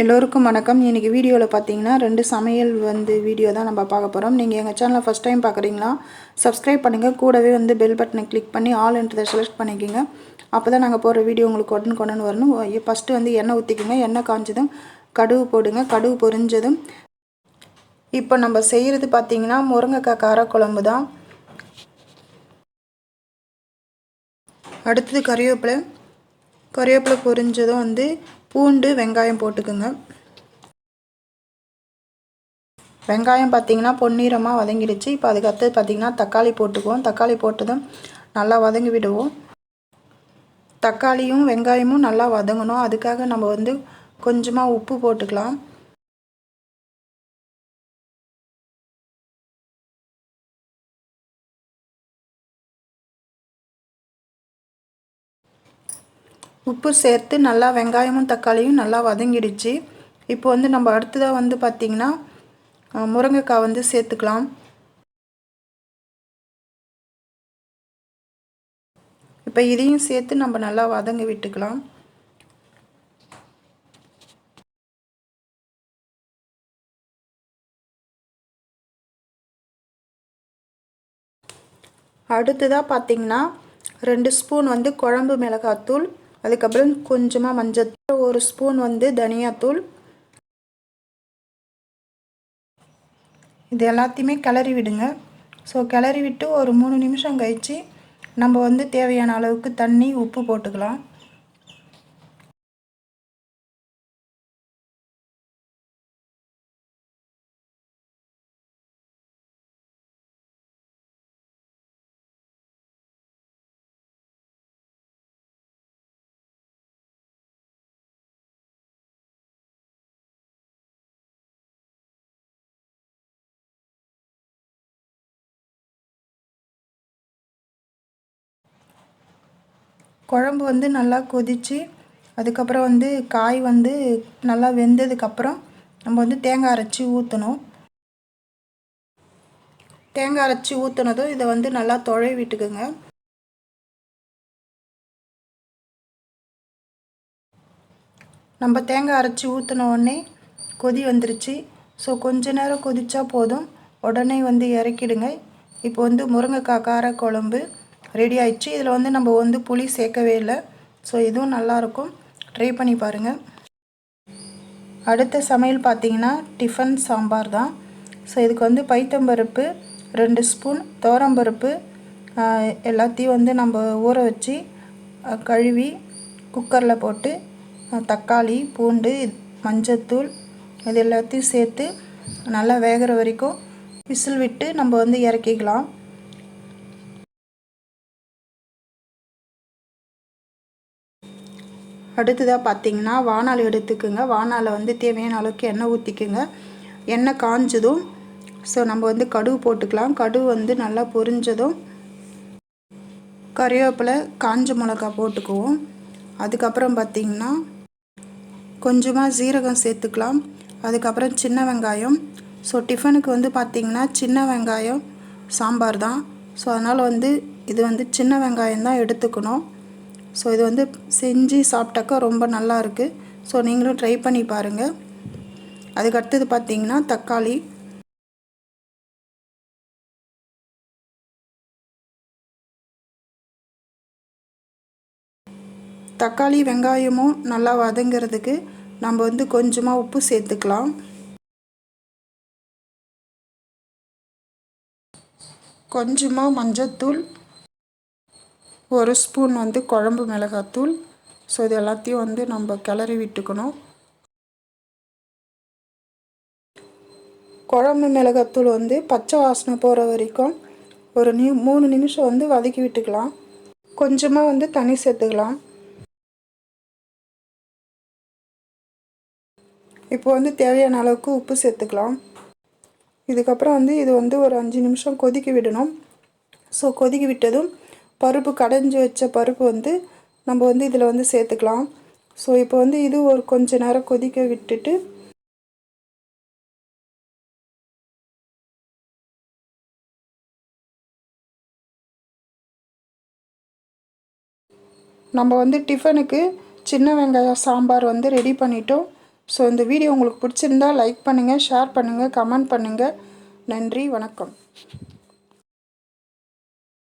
எல்லோருக்கும் வணக்கம். இன்றைக்கி வீடியோவில் பார்த்தீங்கன்னா ரெண்டு சமையல் வந்து வீடியோ தான் நம்ம பார்க்க போகிறோம் நீங்கள் எங்கள் சேனலை ஃபஸ்ட் டைம் பார்க்குறீங்களா சப்ஸ்கிரைப் பண்ணுங்கள் கூடவே வந்து பெல் பட்டனை கிளிக் பண்ணி ஆல் என்றதை செலக்ட் பண்ணிக்கோங்க. அப்போ தான் நாங்கள் போகிற வீடியோ உங்களுக்கு உடனே கொண்டு வரணும் ஃபஸ்ட்டு வந்து எண்ணெய் ஊற்றிக்கோங்க எண்ணெய் காஞ்சதும் கடுகு போடுங்க. கடுகு பொரிஞ்சதும் இப்போ நம்ம செய்கிறது பார்த்தீங்கன்னா முருங்கைக்காய் காரக்குழம்பு தான். அடுத்தது கறிவேப்பிலை. கறிவேப்பிலை பொரிஞ்சதும் வந்து பூண்டு வெங்காயம் போட்டுக்குங்க. வெங்காயம் பார்த்திங்கன்னா பொன்னிறமாக வதங்கிடுச்சு. இப்போ அதுக்கடுத்து பார்த்திங்கன்னா தக்காளி போட்டுக்குவோம். தக்காளி போட்டதும் நல்லா வதங்கி விடுவோம். தக்காளியும் வெங்காயமும் நல்லா வதங்கணும். அதுக்காக நம்ம வந்து கொஞ்சமாக உப்பு போட்டுக்கலாம். உப்பு சேர்த்து நல்லா வெங்காயமும் தக்காளியும் நல்லா வதங்கிடுச்சு. இப்போ வந்து நம்ம அடுத்ததாக வந்து பார்த்திங்கன்னா முருங்கைக்காய் வந்து சேர்த்துக்கலாம். இப்போ இதையும் சேர்த்து நம்ம நல்லா வதங்க விட்டுக்கலாம். அடுத்ததாக பார்த்திங்கன்னா ரெண்டு ஸ்பூன் வந்து குழம்பு மிளகாத்தூள் அதுக்கப்புறம் கொஞ்சமாக மஞ்சள் ஒரு ஸ்பூன் வந்து தனியாத்தூள் இது எல்லாத்தையுமே கிளறி விடுங்க. ஸோ கிளறி விட்டு ஒரு மூணு நிமிஷம் கழித்து நம்ம வந்து தேவையான அளவுக்கு தண்ணி உப்பு போட்டுக்கலாம். குழம்பு வந்து நல்லா கொதித்து அதுக்கப்புறம் வந்து காய் வந்து நல்லா வெந்ததுக்கப்புறம் நம்ம வந்து தேங்காய் அரைச்சி ஊற்றணும் தேங்காய் அரைச்சி ஊற்றுனதும் இதை வந்து நல்லா தொழை விட்டுக்குங்க. நம்ம தேங்காய் அரைச்சி ஊற்றின உடனே கொதி வந்துருச்சு. ஸோ கொஞ்ச நேரம் கொதித்தா போதும். உடனே வந்து இறக்கிடுங்க. இப்போ வந்து முருங்கைக்காய் கார குழம்பு ரெடி ஆயிடுச்சு. இதில் வந்து நம்ம வந்து புளி சேர்க்கவே இல்லை. ஸோ இதுவும் நல்லாயிருக்கும் ட்ரை பண்ணி பாருங்கள் அடுத்த சமையல் பார்த்திங்கன்னா டிஃபன் சாம்பார் தான். ஸோ இதுக்கு வந்து பைத்தம்பருப்பு ரெண்டு ஸ்பூன் தோரம்பருப்பு எல்லாத்தையும் வந்து நம்ம ஊற வச்சு கழுவி குக்கரில் போட்டு தக்காளி பூண்டு மஞ்சத்தூள் இது எல்லாத்தையும் சேர்த்து நல்லா வேகிற வரைக்கும் விசில் விட்டு நம்ம வந்து இறக்கிக்கலாம். அடுத்ததாக பார்த்தீங்கன்னா வானால் எடுத்துக்கோங்க. வானால் வந்து தேவையான அளவுக்கு எண்ணெய் ஊற்றிக்குங்க எண்ணெய் காஞ்சதும் ஸோ நம்ம வந்து கடுகு போட்டுக்கலாம். கடுகு வந்து நல்லா பொரிஞ்சதும் கறிவேப்பிலை காஞ்ச மிளகா போட்டுக்குவோம். அதுக்கப்புறம் பார்த்திங்கன்னா கொஞ்சமாக சீரகம் சேர்த்துக்கலாம். அதுக்கப்புறம் சின்ன வெங்காயம். ஸோ டிஃபனுக்கு வந்து பார்த்திங்கன்னா சின்ன வெங்காயம் சாம்பார் தான். ஸோ அதனால் வந்து இது வந்து சின்ன வெங்காயம் தான் எடுத்துக்கணும். ஸோ இது வந்து செஞ்சு சாப்பிட்டாக்கா ரொம்ப நல்லா இருக்குது ஸோ நீங்களும் ட்ரை பண்ணி பாருங்கள் அதுக்கு அடுத்தது பார்த்தீங்கன்னா தக்காளி. தக்காளி வெங்காயமும் நல்லா வதங்கிறதுக்கு நம்ம வந்து கொஞ்சமாக உப்பு சேர்த்துக்கலாம். கொஞ்சமாக மஞ்சத்தூள். ஒரு ஸ்பூன் வந்து குழம்பு மிளகாத்தூள். ஸோ இது எல்லாத்தையும் வந்து நம்ம கிளறி விட்டுக்கணும். குழம்பு மிளகாத்தூள் வந்து பச்சை வாசனை போகிற வரைக்கும் ஒரு நியூ மூணு நிமிஷம் வந்து வதக்கி விட்டுக்கலாம். கொஞ்சமாக வந்து தண்ணி சேர்த்துக்கலாம். இப்போ வந்து தேவையான அளவுக்கு உப்பு சேர்த்துக்கலாம். இதுக்கப்புறம் வந்து இது வந்து ஒரு அஞ்சு நிமிஷம் கொதிக்க விடணும். ஸோ கொதிக்க விட்டதும் பருப்பு கடைஞ்சி வச்ச பருப்பு வந்து நம்ம வந்து இதில் வந்து சேர்த்துக்கலாம். ஸோ இப்போ வந்து இது ஒரு கொஞ்ச நேரம் கொதிக்க விட்டுட்டு நம்ம வந்து டிஃபனுக்கு சின்ன வெங்காயம் சாம்பார் வந்து ரெடி பண்ணிட்டோம். ஸோ இந்த வீடியோ உங்களுக்கு பிடிச்சிருந்தா லைக் பண்ணுங்கள் ஷேர் பண்ணுங்கள் கமெண்ட் பண்ணுங்கள் நன்றி வணக்கம்.